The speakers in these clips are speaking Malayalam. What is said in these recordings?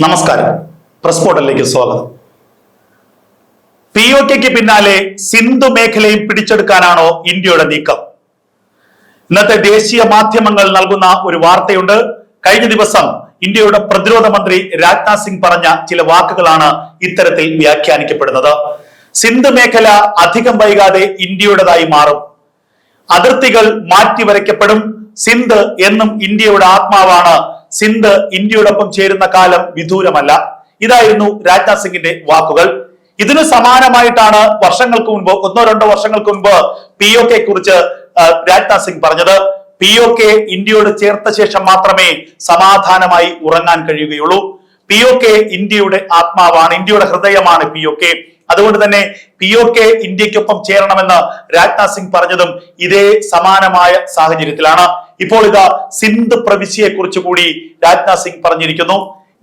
നമസ്കാരം. പ്രസ് പോർട്ടലിലേക്ക് സ്വാഗതം. പി ഒ കെക്ക് പിന്നാലെ സിന്ധു മേഖലയും പിടിച്ചെടുക്കാനാണോ ഇന്ത്യയുടെ നീക്കം? ഇന്നത്തെ ദേശീയ മാധ്യമങ്ങൾ നൽകുന്ന ഒരു വാർത്തയുണ്ട്. കഴിഞ്ഞ ദിവസം ഇന്ത്യയുടെ പ്രതിരോധ മന്ത്രി രാജ്നാഥ് സിംഗ് പറഞ്ഞ ചില വാക്കുകളാണ് ഇത്തരത്തിൽ വ്യാഖ്യാനിക്കപ്പെടുന്നത്. സിന്ധു മേഖല അധികം വൈകാതെ ഇന്ത്യയുടേതായി മാറും. അതിർത്തികൾ മാറ്റിവരയ്ക്കപ്പെടും. സിന്ധ് എന്നും ഇന്ത്യയുടെ ആത്മാവാണ് സിന്ധ് ഇന്ത്യയോടൊപ്പം ചേരുന്ന കാലം വിദൂരമല്ല. ഇതായിരുന്നു രാജ്നാഥ് സിംഗിന്റെ വാക്കുകൾ. ഇതിനു സമാനമായിട്ടാണ് വർഷങ്ങൾക്ക് മുൻപ് ഒന്നോ രണ്ടോ വർഷങ്ങൾക്ക് മുൻപ് പി ഒ കെ കുറിച്ച് രാജ്നാഥ് സിംഗ് പറഞ്ഞത്. പി ഒ കെ ഇന്ത്യയോട് ചേർത്ത ശേഷം മാത്രമേ സമാധാനമായി ഉറങ്ങാൻ കഴിയുകയുള്ളൂ. പി ഒ കെ ഇന്ത്യയുടെ ആത്മാവാണ് ഇന്ത്യയുടെ ഹൃദയമാണ് പി ഒ കെ അതുകൊണ്ട് തന്നെ പി ഒ കെ ഇന്ത്യക്കൊപ്പം ചേരണമെന്ന് രാജ്നാഥ് സിംഗ് പറഞ്ഞതും ഇതേ സമാനമായ സാഹചര്യത്തിലാണ്. ഇപ്പോൾ ഇതാ സിന്ധ് പ്രവിശ്യയെ കുറിച്ച് കൂടി രാജ്നാഥ് സിംഗ് പറഞ്ഞിരിക്കുന്നു.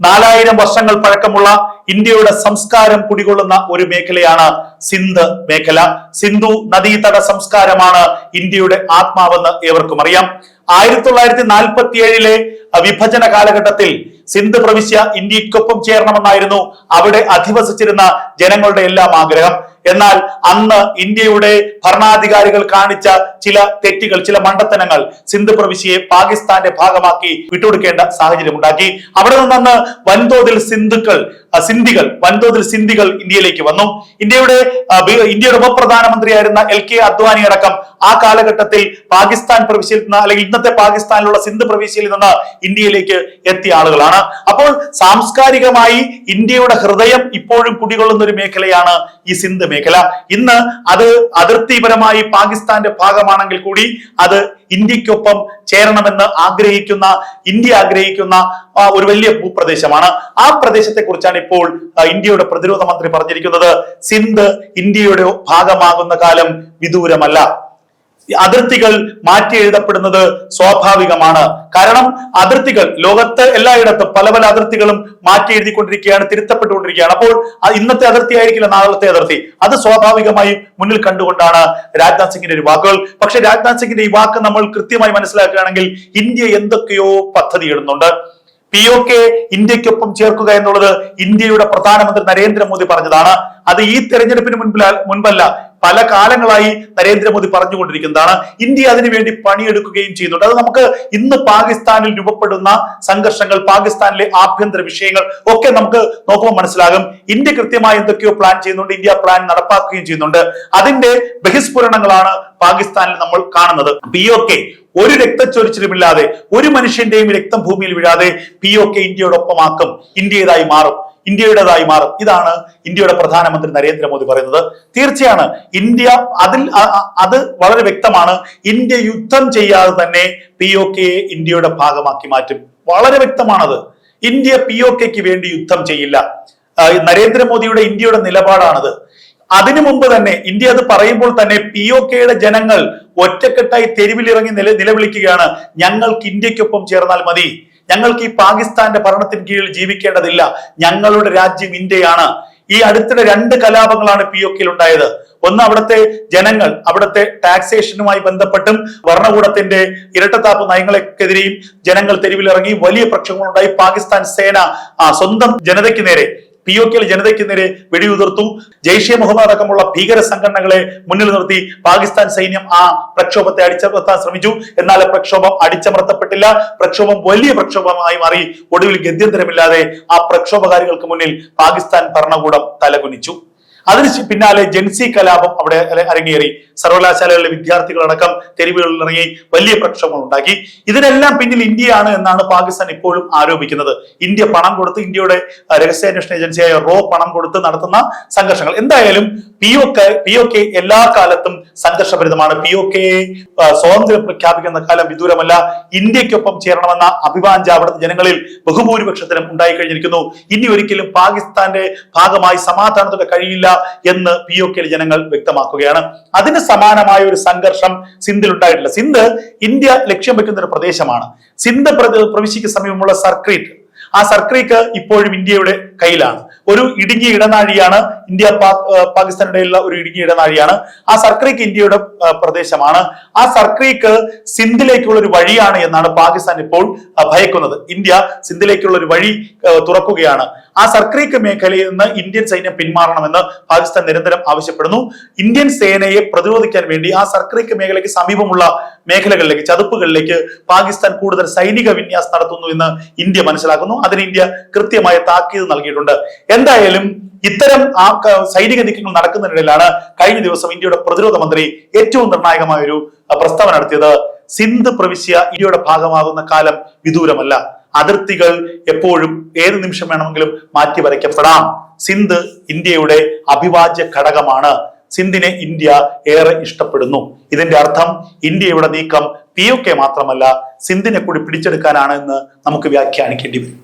നാലായിരം വർഷങ്ങൾ പഴക്കമുള്ള ഇന്ത്യയുടെ സംസ്കാരം കുടികൊള്ളുന്ന ഒരു മേഖലയാണ് സിന്ധ് മേഖല. സിന്ധു നദീതട സംസ്കാരമാണ് ഇന്ത്യയുടെ ആത്മാവെന്ന് ഏവർക്കും അറിയാം. ആയിരത്തി തൊള്ളായിരത്തി നാൽപ്പത്തി ഏഴിലെ വിഭജന കാലഘട്ടത്തിൽ സിന്ധ് പ്രവിശ്യ ഇന്ത്യക്കൊപ്പം ചേരണമെന്നായിരുന്നു അവിടെ അധിവസിച്ചിരുന്ന ജനങ്ങളുടെ എല്ലാം ആഗ്രഹം. എന്നാൽ അന്ന് ഇന്ത്യയുടെ ഭരണാധികാരികൾ കാണിച്ച ചില തെറ്റുകൾ ചില മണ്ടത്തനങ്ങൾ സിന്ധു പ്രവിശ്യയെ പാകിസ്ഥാന്റെ ഭാഗമാക്കി വിട്ടുകൊടുക്കേണ്ട സാഹചര്യം ഉണ്ടാക്കി. അവിടെ നിന്നന്ന് വൻതോതിൽ സിന്ധുക്കൾ സിന്ധികൾ വൻതോതിൽ സിന്ധികൾ ഇന്ത്യയിലേക്ക് വന്നു. ഇന്ത്യയുടെ ഇന്ത്യയുടെ ഉപപ്രധാനമന്ത്രിയായിരുന്ന എൽ കെ അദ്വാനി അടക്കം ആ കാലഘട്ടത്തിൽ പാകിസ്ഥാൻ പ്രവിശ്യയിൽ നിന്ന് അല്ലെങ്കിൽ ഇന്നത്തെ പാകിസ്ഥാനിലുള്ള സിന്ധ് പ്രവിശ്യയിൽ നിന്ന് ഇന്ത്യയിലേക്ക് എത്തിയ ആളുകളാണ്. അപ്പോൾ സാംസ്കാരികമായി ഇന്ത്യയുടെ ഹൃദയം ഇപ്പോഴും കുടികൊള്ളുന്ന ഒരു മേഖലയാണ് ഈ സിന്ധ് മേഖല. ഇന്ന് അത് അതിർത്തിപരമായി പാകിസ്ഥാന്റെ ഭാഗമാണെങ്കിൽ കൂടി അത് ഇന്ത്യക്കൊപ്പം ചേരണമെന്ന് ആഗ്രഹിക്കുന്ന ഇന്ത്യ ആഗ്രഹിക്കുന്ന ഒരു വലിയ ഭൂപ്രദേശമാണ്. ആ പ്രദേശത്തെ കുറിച്ചാണ് ഇപ്പോൾ ഇന്ത്യയുടെ പ്രതിരോധ മന്ത്രി പറഞ്ഞിരിക്കുന്നത്. സിന്ധ് ഇന്ത്യയുടെ ഭാഗമാകുന്ന കാലം വിദൂരമല്ല. അതിർത്തികൾ മാറ്റി എഴുതപ്പെടുന്നത് സ്വാഭാവികമാണ്. കാരണം അതിർത്തികൾ ലോകത്ത് എല്ലായിടത്തും പല പല അതിർത്തികളും മാറ്റി എഴുതിക്കൊണ്ടിരിക്കുകയാണ് തിരുത്തപ്പെട്ടുകൊണ്ടിരിക്കുകയാണ്. അപ്പോൾ ഇന്നത്തെ അതിർത്തി ആയിരിക്കില്ല നാളത്തെ അതിർത്തി. അത് സ്വാഭാവികമായി മുന്നിൽ കണ്ടുകൊണ്ടാണ് രാജ്നാഥ് സിംഗിന്റെ ഒരു വാക്കുകൾ. പക്ഷെ രാജ്നാഥ് സിംഗിന്റെ ഈ വാക്ക് നമ്മൾ കൃത്യമായി മനസ്സിലാക്കുകയാണെങ്കിൽ ഇന്ത്യ എന്തൊക്കെയോ പദ്ധതി ഇടുന്നുണ്ട്. പി ഒ കെ ഇന്ത്യക്കൊപ്പം ചേർക്കുക എന്നുള്ളത് ഇന്ത്യയുടെ പ്രധാനമന്ത്രി നരേന്ദ്രമോദി പറഞ്ഞതാണ്. അത് ഈ തെരഞ്ഞെടുപ്പിന് മുൻപിൽ മുൻപല്ല പല കാലങ്ങളായി നരേന്ദ്രമോദി പറഞ്ഞുകൊണ്ടിരിക്കുന്നതാണ്. ഇന്ത്യ അതിനുവേണ്ടി പണിയെടുക്കുകയും ചെയ്യുന്നുണ്ട്. അത് നമുക്ക് ഇന്ന് പാകിസ്ഥാനിൽ രൂപപ്പെടുന്ന സംഘർഷങ്ങൾ പാകിസ്ഥാനിലെ ആഭ്യന്തര വിഷയങ്ങൾ ഒക്കെ നമുക്ക് നോക്കുമ്പോൾ മനസ്സിലാകും. ഇന്ത്യ കൃത്യമായി എന്തൊക്കെയോ പ്ലാൻ ചെയ്യുന്നുണ്ട്. ഇന്ത്യ പ്ലാൻ നടപ്പാക്കുകയും ചെയ്യുന്നുണ്ട്. അതിന്റെ ബഹിസ്ഫുരണങ്ങളാണ് പാകിസ്ഥാനിൽ നമ്മൾ കാണുന്നത്. പി ഒ കെ ഒരു രക്തച്ചൊരിച്ചിലുമില്ലാതെ ഒരു മനുഷ്യന്റെയും രക്തം ഭൂമിയിൽ വീഴാതെ പി ഒ കെ ഇന്ത്യയോടൊപ്പമാക്കും. ഇന്ത്യയേതായി മാറും. ഇന്ത്യയുടേതായി മാറും. ഇതാണ് ഇന്ത്യയുടെ പ്രധാനമന്ത്രി നരേന്ദ്രമോദി പറയുന്നത്. തീർച്ചയാണ് ഇന്ത്യ അതിൽ അത് വളരെ വ്യക്തമാണ്. ഇന്ത്യ യുദ്ധം ചെയ്യാതെ തന്നെ പി ഒ കെയെ ഇന്ത്യയുടെ ഭാഗമാക്കി മാറ്റും. വളരെ വ്യക്തമാണത്. ഇന്ത്യ പി ഒ കെക്ക് വേണ്ടി യുദ്ധം ചെയ്യില്ല. നരേന്ദ്രമോദിയുടെ ഇന്ത്യയുടെ നിലപാടാണത്. അതിനു മുമ്പ് തന്നെ ഇന്ത്യ അത് പറയുമ്പോൾ തന്നെ പി ഒ കെയുടെ ജനങ്ങൾ ഒറ്റക്കെട്ടായി തെരുവിലിറങ്ങി നില നിലവിളിക്കുകയാണ്. ഞങ്ങൾക്ക് ഇന്ത്യക്കൊപ്പം ചേർന്നാൽ മതി. ഞങ്ങൾക്ക് ഈ പാകിസ്ഥാന്റെ ഭരണത്തിന് കീഴിൽ ജീവിക്കേണ്ടതില്ല. ഞങ്ങളുടെ രാജ്യം ഇന്ത്യയാണ്. ഈ അടുത്തിടെ രണ്ട് കലാപങ്ങളാണ് പി ഒക്കിൽ ഉണ്ടായത് ഒന്ന് അവിടുത്തെ ജനങ്ങൾ അവിടുത്തെ ടാക്സേഷനുമായി ബന്ധപ്പെട്ടും ഭരണകൂടത്തിന്റെ ഇരട്ടത്താപ്പ് നയങ്ങൾക്കെതിരെയും ജനങ്ങൾ തെരുവിലിറങ്ങി വലിയ പ്രക്ഷോഭങ്ങളുണ്ടായി. പാകിസ്ഥാൻ സേന സ്വന്തം ജനതയ്ക്ക് നേരെ പി ഒ കെയിൽ ജനതയ്ക്ക് നേരെ വെടിയുതിർത്തു. ജെയ്ഷെ മുഹമ്മദ് അടക്കമുള്ള ഭീകര സംഘടനകളെ മുന്നിൽ നിർത്തി പാകിസ്ഥാൻ സൈന്യം ആ പ്രക്ഷോഭത്തെ അടിച്ചമർത്താൻ ശ്രമിച്ചു. എന്നാൽ പ്രക്ഷോഭം അടിച്ചമർത്തപ്പെട്ടില്ല. പ്രക്ഷോഭം വലിയ പ്രക്ഷോഭമായി മാറി. ഒടുവിൽ ഗത്യന്തരമില്ലാതെ ആ പ്രക്ഷോഭകാരികൾക്ക് മുന്നിൽ പാകിസ്ഥാൻ ഭരണകൂടം തലകുനിച്ചു. അതിന് പിന്നാലെ ജെൻസി കലാപം അവിടെ അരങ്ങേറി. സർവകലാശാലകളിലെ വിദ്യാർത്ഥികളടക്കം തെരുവുകളിൽ ഇറങ്ങി വലിയ പ്രക്ഷോഭങ്ങൾ ഉണ്ടാക്കി. ഇതിനെല്ലാം പിന്നിൽ ഇന്ത്യയാണ് എന്നാണ് പാകിസ്ഥാൻ ഇപ്പോഴും ആരോപിക്കുന്നത്. ഇന്ത്യ പണം കൊടുത്ത് ഇന്ത്യയുടെ രഹസ്യാന്വേഷണ ഏജൻസിയായ റോ പണം കൊടുത്ത് നടത്തുന്ന സംഘർഷങ്ങൾ. എന്തായാലും P O K P O K എല്ലാ കാലത്തും സംഘർഷഭരിതമാണ്. പി ഒ കെ സ്വാതന്ത്ര്യം പ്രഖ്യാപിക്കുന്ന കാലം വിദൂരമല്ല. ഇന്ത്യക്കൊപ്പം ചേരണമെന്ന അഭിവാഞ്ച അവിടുത്തെ ജനങ്ങളിൽ ബഹുഭൂരിപക്ഷത്തിനും ഉണ്ടായി കഴിഞ്ഞിരിക്കുന്നു ഇനി ഒരിക്കലും പാകിസ്ഥാന്റെ ഭാഗമായി സമാധാനത്തോടെ കഴിയില്ല എന്ന് പി ഒ കെ ജനങ്ങൾ വ്യക്തമാക്കുകയാണ്. അതിന് സമാനമായ ഒരു സംഘർഷം സിന്ധിൽ ഉണ്ടായിട്ടില്ല. സിന്ധ് ഇന്ത്യ ലക്ഷ്യം വെക്കുന്ന ഒരു പ്രദേശമാണ്. സിന്ധ് പ്രവിശ്യക്ക് സമീപമുള്ള സർക്രീറ്റ്. ആ സർക്രീക്ക് ഇപ്പോഴും ഇന്ത്യയുടെ കയ്യിലാണ്. ഒരു ഇടുങ്ങിയ ഇടനാഴിയാണ് ഇന്ത്യ പാകിസ്ഥാനിടയിലുള്ള ഒരു ഇടുങ്ങിയ ഇടനാഴിയാണ്. ആ സർക്രീക്ക് ഇന്ത്യയുടെ പ്രദേശമാണ്. ആ സർക്രീക്ക് സിന്ധിലേക്കുള്ള ഒരു വഴിയാണ് എന്നാണ് പാകിസ്ഥാൻ ഇപ്പോൾ ഭയക്കുന്നത്. ഇന്ത്യ സിന്ധിലേക്കുള്ള ഒരു വഴി തുറക്കുകയാണ്. ആ സർക്രീക്ക് മേഖലയിൽ നിന്ന് ഇന്ത്യൻ സൈന്യം പിന്മാറണമെന്ന് പാകിസ്ഥാൻ നിരന്തരം ആവശ്യപ്പെടുന്നു. ഇന്ത്യൻ സേനയെ പ്രതിരോധിക്കാൻ വേണ്ടി ആ സർക്രീക്ക് മേഖലയ്ക്ക് സമീപമുള്ള മേഖലകളിലേക്ക് ചതുപ്പുകളിലേക്ക് പാകിസ്ഥാൻ കൂടുതൽ സൈനിക വിന്യാസം നടത്തുന്നു എന്ന് ഇന്ത്യ മനസ്സിലാക്കുന്നു. അതിന് ഇന്ത്യ കൃത്യമായ താക്കീത് നൽകിയിട്ടുണ്ട്. എന്തായാലും ഇത്തരം ആ സൈനിക നീക്കങ്ങൾ നടക്കുന്നതിനിടയിലാണ് കഴിഞ്ഞ ദിവസം ഇന്ത്യയുടെ പ്രതിരോധ മന്ത്രി ഏറ്റവും നിർണായകമായ ഒരു പ്രസ്താവന നടത്തിയത്. സിന്ധ് പ്രവിശ്യ ഇന്ത്യയുടെ ഭാഗമാകുന്ന കാലം വിദൂരമല്ല. അതിർത്തികൾ എപ്പോഴും ഏത് നിമിഷം വേണമെങ്കിലും മാറ്റി വരയ്ക്കപ്പെടാം. സിന്ധ് ഇന്ത്യയുടെ അഭിവാജ്യ ഘടകമാണ്. സിന്ധിനെ ഇന്ത്യ ഏറെ ഇഷ്ടപ്പെടുന്നു. ഇതിന്റെ അർത്ഥം ഇന്ത്യയുടെ നീക്കം പി ഒ കെ മാത്രമല്ല സിന്ധിനെ കൂടി പിടിച്ചെടുക്കാനാണ് എന്ന് നമുക്ക് വ്യാഖ്യാനിക്കേണ്ടി വരും.